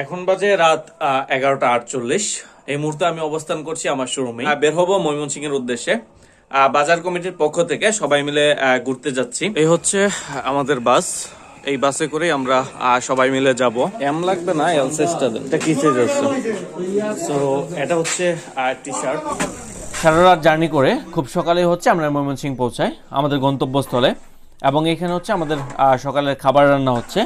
এখন বাজে রাত এগারোটা আটচল্লিশ। এই মুহূর্তে আমি অবস্থান করছি আমার শোরুমে বের হব ময়মনসিং এর উদ্দেশ্যে বাজার কমিটির পক্ষ থেকে সবাই মিলে ঘুরতে যাচ্ছি। এই হচ্ছে আমাদের বাস। এই বাসে করে আমরা সবাই মিলে যাব। এম লাগবে না এল সাইজটা এটা কি সাইজ আছে সো এটা হচ্ছে টি শার্ট সারা রাত জার্নি করে খুব সকালে হচ্ছে আমরা ময়মনসিংহ পৌঁছাই আমাদের গন্তব্যস্থলে। এবং এখানে হচ্ছে আমাদের সকালের খাবার রান্না হচ্ছে।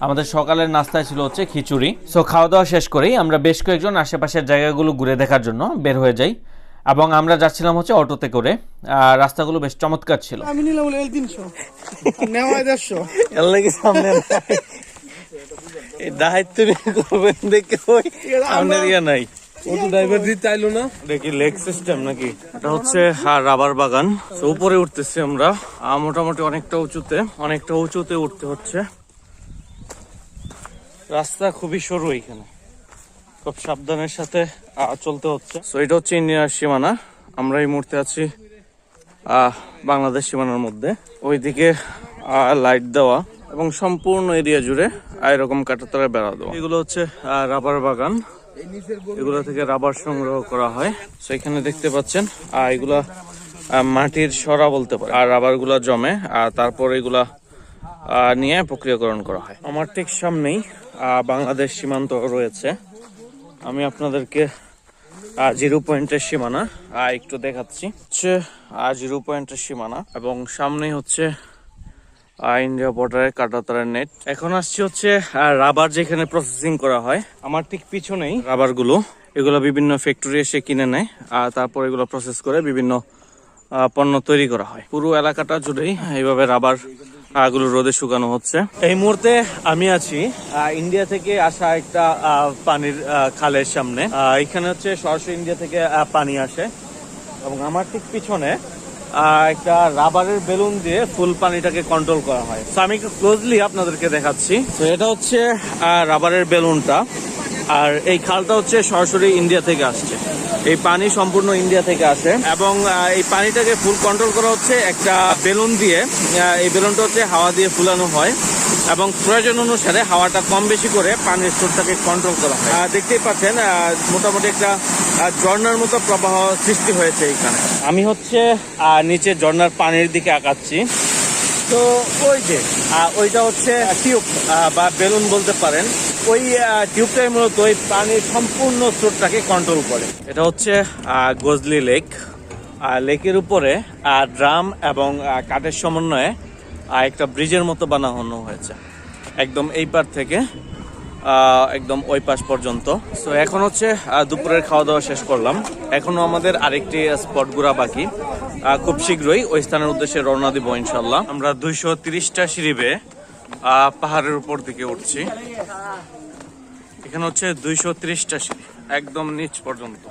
আমাদের সকালের নাস্তায় ছিল হচ্ছে খিচুড়ি। সো খাওয়া দাওয়া শেষ করেই আমরা বেশ কয়েকজন আশেপাশের জায়গাগুলো ঘুরে দেখার জন্য বের হয়ে যাই। এবং আমরা যাচ্ছিলাম হচ্ছে অটোতে করে আহ, রাস্তাগুলো বেশ চমৎকার ছিল। আমি নিলাম এল তিনশো। নেওয়া দেড়শো। এর লাগে সামনে এই দায়িত্ব নিয়ে করবেন দেখে ওই সামনের ইয়ে নাই। ও ড্রাইভার দিতে চাইলো না। দেখি লেগ সিস্টেম নাকি? এটা হচ্ছে হ্যাঁ, রাবার বাগান। তো উপরে উঠতেছি আমরা। মোটামুটি অনেকটা উঁচুতে অনেকটা উঁচুতে উঠতে হচ্ছে। রাস্তা খুবই সরু এখানে। খুব সাবধানের সাথে চলতে হচ্ছে। তো এটা হচ্ছে ইন্ডিয়ার সীমানা। আমরা এই মুহূর্তে আছি বাংলাদেশ সীমানার মধ্যে। ওইদিকে লাইট দেওয়া এবং সম্পূর্ণ এরিয়া জুড়ে এরকম কাটাতারে বেড়া দেওয়া। এগুলো হচ্ছে রাবার বাগান। এগুলো থেকে রাবার সংগ্রহ করা হয়। তো এখানে দেখতে পাচ্ছেন এগুলা মাটির সরা বলতে পারে। আর রাবারগুলা জমে আর তারপর এগুলা নিয়ে প্রক্রিয়াকরণ করা হয়। আমার ঠিক সামনেই বাংলাদেশ সীমান্ত রয়েছে। আমি আপনাদেরকে জিরো পয়েন্টের সীমানা একটু দেখাচ্ছি। হচ্ছে জিরো পয়েন্টের সীমানা এবং সামনেই হচ্ছে ইন্ডিয়া বর্ডারের কাটাতারের নেট। এখন আসছে হচ্ছে রাবার যেখানে প্রসেসিং করা হয়। আমার ঠিক পিছনেই রাবারগুলো এগুলো বিভিন্ন ফ্যাক্টরি এসে কিনে নেয় আর তারপর এগুলো প্রসেস করে বিভিন্ন পণ্য তৈরি করা হয়। পুরো এলাকাটা জুড়েই এইভাবে রাবার আহ, গুলো রোদে শুকানো হচ্ছে। এই মুহূর্তে আমি আছি ইন্ডিয়া থেকে আসা একটা পানির খালের সামনে। এখানে হচ্ছে সরাসরি ইন্ডিয়া থেকে পানি আসে। এবং আমার ঠিক পিছনে একটা রাবারের বেলুন দিয়ে ফুল পানিটাকে কন্ট্রোল করা হয়। আমি একটু ক্লোজলি আপনাদেরকে দেখাচ্ছি। তো এটা হচ্ছে রাবারের বেলুনটা। আর এই খালটা হচ্ছে সরাসরি ইন্ডিয়া থেকে আসছে। এই পানি সম্পূর্ণ ইন্ডিয়া থেকে আসে এবং এই পানিটাকে ফুল কন্ট্রোল করা হচ্ছে একটা বেলুন দিয়ে। এই বেলুনটা হচ্ছে হাওয়া দিয়ে ফুলানো হয় এবং প্রয়োজন অনুসারে হাওয়াটা কম বেশি করে পানির স্তরটাকে কন্ট্রোল করা হয়। দেখতেই পাচ্ছেন মোটামুটি একটা আহ, ঝর্ণার মতো প্রবাহ সৃষ্টি হয়েছে এখানে। আমি হচ্ছে নিচে ঝর্ণার পানির দিকে আঁকাচ্ছি তো ওই যে ওইটা হচ্ছে টিউব বা বেলুন বলতে পারেন। ওই টিউবটাই মূলত ওই পানির সম্পূর্ণ স্রোতটাকে কন্ট্রোল করে। এটা হচ্ছে গজলি লেক। লেকের উপরে ড্রাম এবং কাঠের সমন্বয়ে একটা ব্রিজের মতো বানানো হয়েছে। একদম এই পার থেকে একদম ওই পাশ পর্যন্ত। তো এখন হচ্ছে দুপুরের খাওয়া দাওয়া শেষ করলাম। এখনও আমাদের আরেকটি স্পট ঘোরা বাকি। খুব শীঘ্রই ওই স্থানের উদ্দেশ্যে রওনা দিব ইনশাল্লাহ আমরা দুইশো তিরিশটা সিঁড়ি বেয়ে পাহাড়ের উপর দিকে উঠছি। এখানে হচ্ছে দুইশো ত্রিশটা সিঁড়ি একদম নিচ পর্যন্ত।